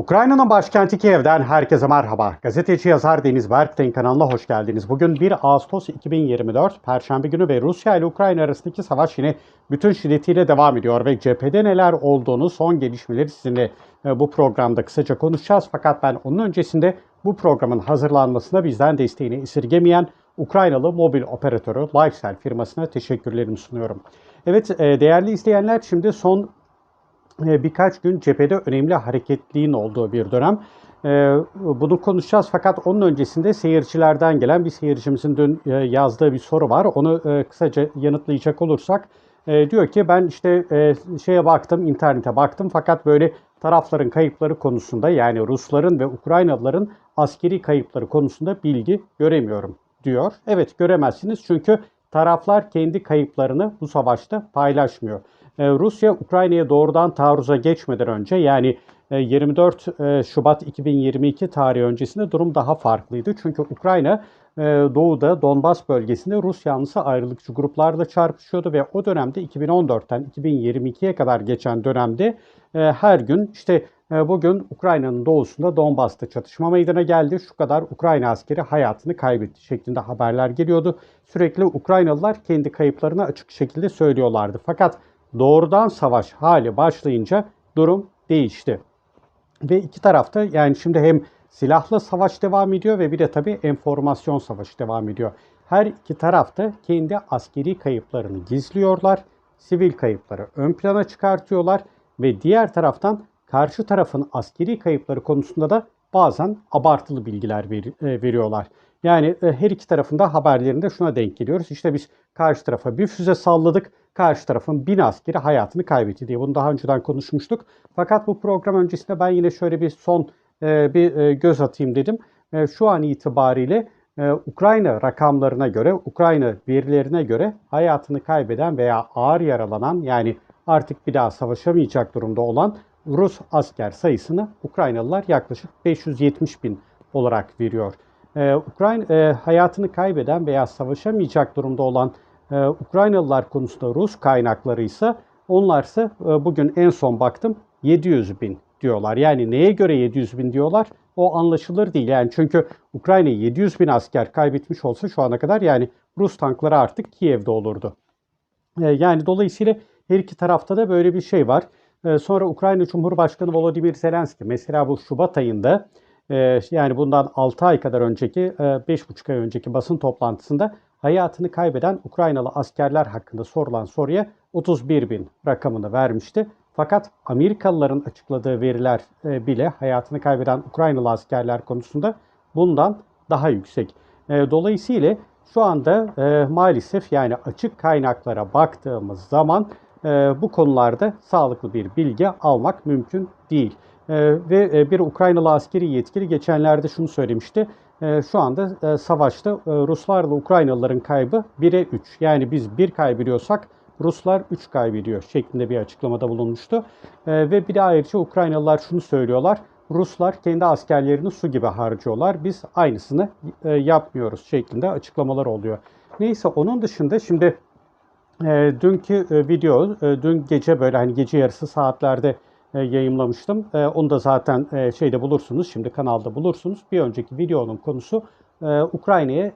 Ukrayna'nın başkenti Kiev'den herkese merhaba. Gazeteci yazar Deniz Berk'ten kanalına hoş geldiniz. Bugün 1 Ağustos 2024 Perşembe günü ve Rusya ile Ukrayna arasındaki savaş yine bütün şiddetiyle devam ediyor ve cephede neler olduğunu son gelişmeleri sizinle e, bu programda kısaca konuşacağız. Fakat ben onun öncesinde bu programın hazırlanmasına bizden desteğini esirgemeyen Ukraynalı mobil operatörü Lifestyle firmasına teşekkürlerimi sunuyorum. Evet e, değerli izleyenler şimdi son birkaç gün cephede önemli hareketliğin olduğu bir dönem. E, Bunu konuşacağız fakat onun öncesinde seyircilerden gelen bir seyircimizin dün e, yazdığı bir soru var. Onu e, kısaca yanıtlayacak olursak diyor ki ben işte şeye baktım internete baktım fakat böyle tarafların kayıpları konusunda yani Rusların ve Ukraynalıların askeri kayıpları konusunda bilgi göremiyorum diyor. Evet göremezsiniz çünkü taraflar kendi kayıplarını bu savaşta paylaşmıyor. Ee, Rusya Ukrayna'ya doğrudan taarruza geçmeden önce yani 24 e, Şubat 2022 tarihi öncesinde durum daha farklıydı. Çünkü Ukrayna e, doğuda Donbas bölgesinde Rus yanlısı ayrılıkçı gruplarla çarpışıyordu ve o dönemde 2014'ten 2022'ye kadar geçen dönemde e, her gün işte bugün Ukrayna'nın doğusunda Donbas'ta çatışma meydana geldi. Şu kadar Ukrayna askeri hayatını kaybetti şeklinde haberler geliyordu. Sürekli Ukraynalılar kendi kayıplarını açık şekilde söylüyorlardı. Fakat doğrudan savaş hali başlayınca durum değişti. Ve iki tarafta yani şimdi hem silahlı savaş devam ediyor ve bir de tabii enformasyon savaşı devam ediyor. Her iki tarafta kendi askeri kayıplarını gizliyorlar, sivil kayıpları ön plana çıkartıyorlar ve diğer taraftan karşı tarafın askeri kayıpları konusunda da bazen abartılı bilgiler e, veriyorlar. Yani e, her iki tarafında haberlerinde şuna denk geliyoruz. İşte biz karşı tarafa bir füze salladık karşı tarafın bin askeri hayatını kaybetti diye. Bunu daha önceden konuşmuştuk. Fakat bu program öncesinde ben yine şöyle bir son e, bir e, göz atayım dedim. Şu an itibariyle Ukrayna rakamlarına göre, Ukrayna verilerine göre hayatını kaybeden veya ağır yaralanan yani artık bir daha savaşamayacak durumda olan Rus asker sayısını Ukraynalılar yaklaşık 570 bin olarak veriyor. Ee, Ukrayna e, hayatını kaybeden veya savaşamayacak durumda olan ee, Ukraynalılar konusunda Rus kaynakları ise onlar ise e, bugün en son baktım 700 bin diyorlar. Yani neye göre 700 bin diyorlar o anlaşılır değil. Yani çünkü Ukrayna 700 bin asker kaybetmiş olsa şu ana kadar yani Rus tankları artık Kiev'de olurdu. Ee, yani dolayısıyla her iki tarafta da böyle bir şey var. Ee, sonra Ukrayna Cumhurbaşkanı Volodymyr Zelenski mesela bu Şubat ayında e, yani bundan 6 ay kadar önceki 5,5 e, ay önceki basın toplantısında hayatını kaybeden Ukraynalı askerler hakkında sorulan soruya 31 bin rakamını vermişti. Fakat Amerikalıların açıkladığı veriler e, bile hayatını kaybeden Ukraynalı askerler konusunda bundan daha yüksek. E, dolayısıyla şu anda maalesef yani açık kaynaklara baktığımız zaman bu konularda sağlıklı bir bilgi almak mümkün değil. Ve bir Ukraynalı askeri yetkili geçenlerde şunu söylemişti. Ee, şu anda e, savaşta e, Ruslarla Ukraynalıların kaybı 1'e 3. Yani biz 1 kaybediyorsak Ruslar 3 kaybediyor şeklinde bir açıklamada bulunmuştu. Ee, ve bir de ayrıca Ukraynalılar şunu söylüyorlar. Ruslar kendi askerlerini su gibi harcıyorlar. Biz aynısını e, yapmıyoruz şeklinde açıklamalar oluyor. Neyse onun dışında şimdi dünkü video, dün gece böyle hani gece yarısı saatlerde e, yayımlamıştım. E, onu da zaten e, şeyde bulursunuz. Şimdi kanalda bulursunuz. Bir önceki videonun konusu Ukrayna'ya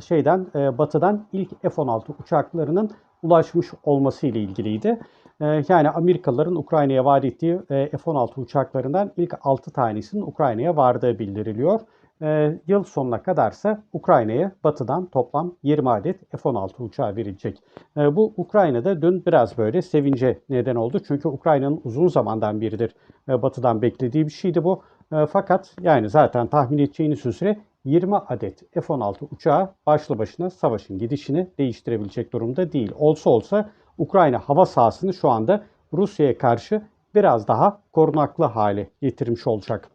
şeyden batıdan ilk F-16 uçaklarının ulaşmış olması ile ilgiliydi. Yani Amerikalıların Ukrayna'ya vaat ettiği F-16 uçaklarından ilk 6 tanesinin Ukrayna'ya vardığı bildiriliyor. E, yıl sonuna kadarsa Ukrayna'ya batıdan toplam 20 adet F-16 uçağı verilecek. E, bu Ukrayna'da dün biraz böyle sevince neden oldu. Çünkü Ukrayna'nın uzun zamandan biridir e, batıdan beklediği bir şeydi bu. E, fakat yani zaten tahmin edeceğiniz üzere 20 adet F-16 uçağı başlı başına savaşın gidişini değiştirebilecek durumda değil. Olsa olsa Ukrayna hava sahasını şu anda Rusya'ya karşı biraz daha korunaklı hale getirmiş olacak.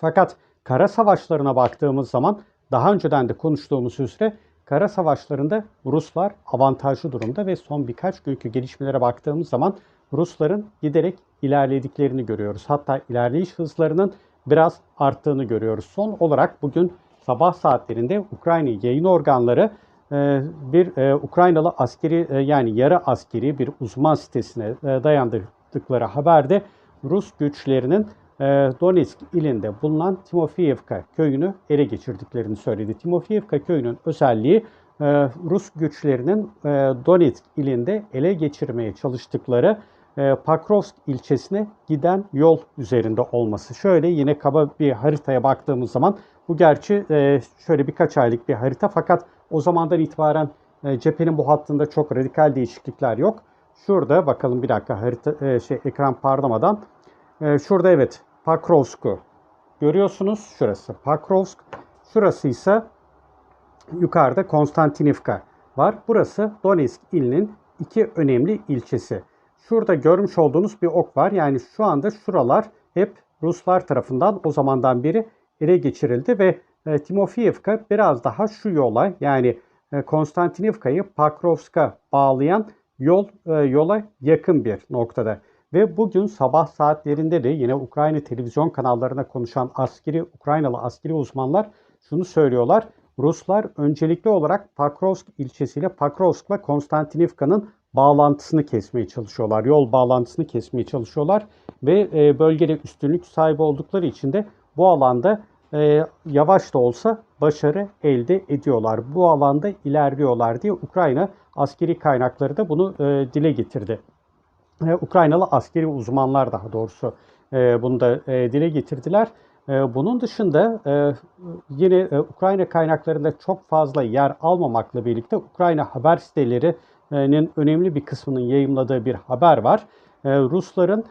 Fakat kara savaşlarına baktığımız zaman daha önceden de konuştuğumuz üzere kara savaşlarında Ruslar avantajlı durumda ve son birkaç günkü gelişmelere baktığımız zaman Rusların giderek ilerlediklerini görüyoruz. Hatta ilerleyiş hızlarının biraz arttığını görüyoruz. Son olarak bugün sabah saatlerinde Ukrayna yayın organları e, bir e, Ukraynalı askeri e, yani yarı askeri bir uzman sitesine dayandırdıkları haberde Rus güçlerinin Donetsk ilinde bulunan Timofeyevka köyünü ele geçirdiklerini söyledi. Timofeyevka köyünün özelliği e, Rus güçlerinin e, Donetsk ilinde ele geçirmeye çalıştıkları e, Pakrovsk ilçesine giden yol üzerinde olması. Şöyle yine kaba bir haritaya baktığımız zaman bu gerçi şöyle birkaç aylık bir harita fakat o zamandan itibaren cephenin bu hattında çok radikal değişiklikler yok. Şurada bakalım bir dakika harita şey ekran parlamadan. Şurada evet Pakrovsk'u görüyorsunuz. Şurası Pakrovsk. Şurası ise yukarıda Konstantinivka var. Burası Donetsk ilinin iki önemli ilçesi. Şurada görmüş olduğunuz bir ok var. Yani şu anda şuralar hep Ruslar tarafından o zamandan beri ele geçirildi ve e, biraz daha şu yola yani e, Konstantinivka'yı Pakrovsk'a bağlayan yol e, yola yakın bir noktada. Ve bugün sabah saatlerinde de yine Ukrayna televizyon kanallarına konuşan askeri Ukraynalı askeri uzmanlar şunu söylüyorlar. Ruslar öncelikli olarak Pakrovsk ilçesiyle Pakrovsk'la Konstantinivka'nın bağlantısını kesmeye çalışıyorlar. Yol bağlantısını kesmeye çalışıyorlar ve e, bölgede üstünlük sahibi oldukları için de bu alanda e, yavaş da olsa başarı elde ediyorlar. Bu alanda ilerliyorlar diye Ukrayna askeri kaynakları da bunu e, dile getirdi. Ukraynalı askeri uzmanlar daha doğrusu e, bunu da e, dile getirdiler. E, bunun dışında yine Ukrayna kaynaklarında çok fazla yer almamakla birlikte Ukrayna haber sitelerinin önemli bir kısmının yayımladığı bir haber var. Rusların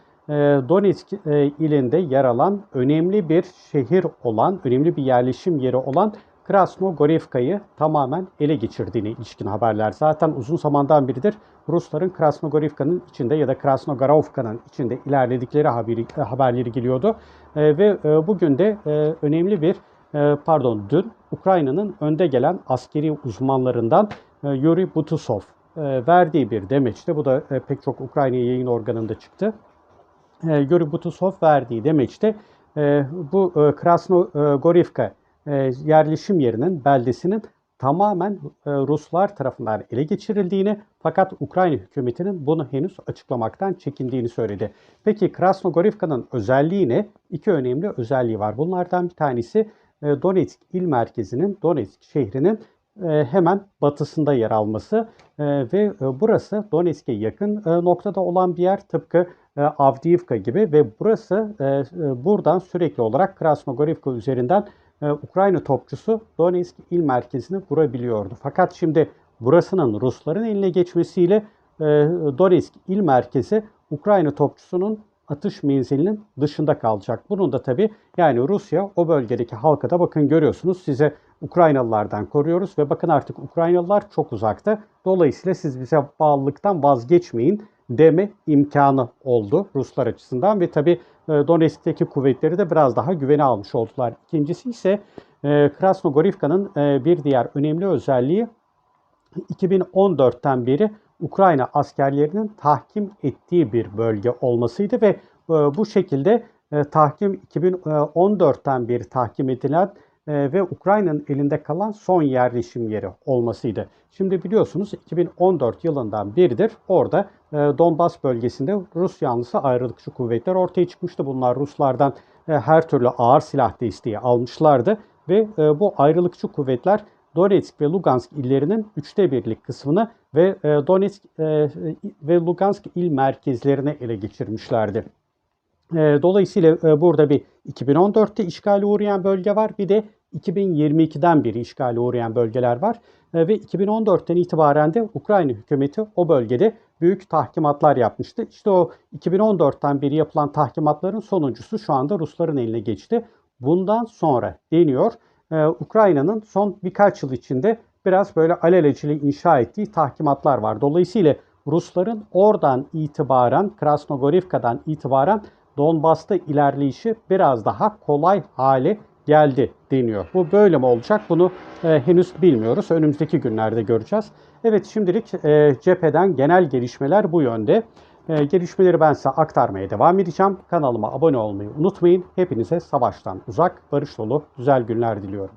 Donetsk ilinde yer alan önemli bir şehir olan, önemli bir yerleşim yeri olan Krasnogorivka'yı tamamen ele geçirdiğine ilişkin haberler. Zaten uzun zamandan beridir Rusların Krasnogorivka'nın içinde ya da Krasnogorovka'nın içinde ilerledikleri haberi, haberleri geliyordu. E, ve e, bugün de e, önemli bir, e, pardon dün Ukrayna'nın önde gelen askeri uzmanlarından e, Yuri Butusov e, verdiği bir demeçte, bu da e, pek çok Ukrayna yayın organında çıktı. E, Yuri Butusov verdiği demeçte e, bu e, Krasnogorivka e, yerleşim yerinin, beldesinin tamamen e, Ruslar tarafından ele geçirildiğini fakat Ukrayna hükümetinin bunu henüz açıklamaktan çekindiğini söyledi. Peki Krasnogorivka'nın özelliği ne? İki önemli özelliği var. Bunlardan bir tanesi e, Donetsk il merkezinin, Donetsk şehrinin hemen batısında yer alması ve burası Donetsk'e yakın noktada olan bir yer tıpkı Avdiivka gibi ve burası buradan sürekli olarak Krasnogorivka üzerinden e, Ukrayna topçusu Donetsk il merkezini vurabiliyordu. Fakat şimdi burasının Rusların eline geçmesiyle e, Donetsk il merkezi Ukrayna topçusunun atış menzilinin dışında kalacak. Bunun da tabi yani Rusya o bölgedeki halka da bakın görüyorsunuz size Ukraynalılardan koruyoruz ve bakın artık Ukraynalılar çok uzakta. Dolayısıyla siz bize bağlılıktan vazgeçmeyin deme imkanı oldu Ruslar açısından ve tabi e, Donetsk'teki kuvvetleri de biraz daha güvene almış oldular. İkincisi ise e, Krasnogorivka'nın e, bir diğer önemli özelliği 2014'ten beri Ukrayna askerlerinin tahkim ettiği bir bölge olmasıydı ve bu şekilde tahkim 2014'ten beri tahkim edilen ve Ukrayna'nın elinde kalan son yerleşim yeri olmasıydı. Şimdi biliyorsunuz 2014 yılından beridir orada e, Donbas bölgesinde Rus yanlısı ayrılıkçı kuvvetler ortaya çıkmıştı. Bunlar Ruslardan e, her türlü ağır silah desteği almışlardı ve bu ayrılıkçı kuvvetler Donetsk ve Lugansk illerinin üçte birlik kısmını ve Donetsk ve Lugansk il merkezlerine ele geçirmişlerdi. Dolayısıyla burada bir 2014'te işgale uğrayan bölge var. Bir de 2022'den beri işgale uğrayan bölgeler var e, ve 2014'ten itibaren de Ukrayna hükümeti o bölgede büyük tahkimatlar yapmıştı. İşte o 2014'ten beri yapılan tahkimatların sonuncusu şu anda Rusların eline geçti. Bundan sonra deniyor e, Ukrayna'nın son birkaç yıl içinde biraz böyle alelacele inşa ettiği tahkimatlar var. Dolayısıyla Rusların oradan itibaren Krasnogorivka'dan itibaren Donbas'ta ilerleyişi biraz daha kolay hale geldi deniyor. Bu böyle mi olacak? Bunu e, henüz bilmiyoruz. Önümüzdeki günlerde göreceğiz. Evet şimdilik e, cepheden genel gelişmeler bu yönde. E, gelişmeleri ben size aktarmaya devam edeceğim. Kanalıma abone olmayı unutmayın. Hepinize savaştan uzak, barış dolu, güzel günler diliyorum.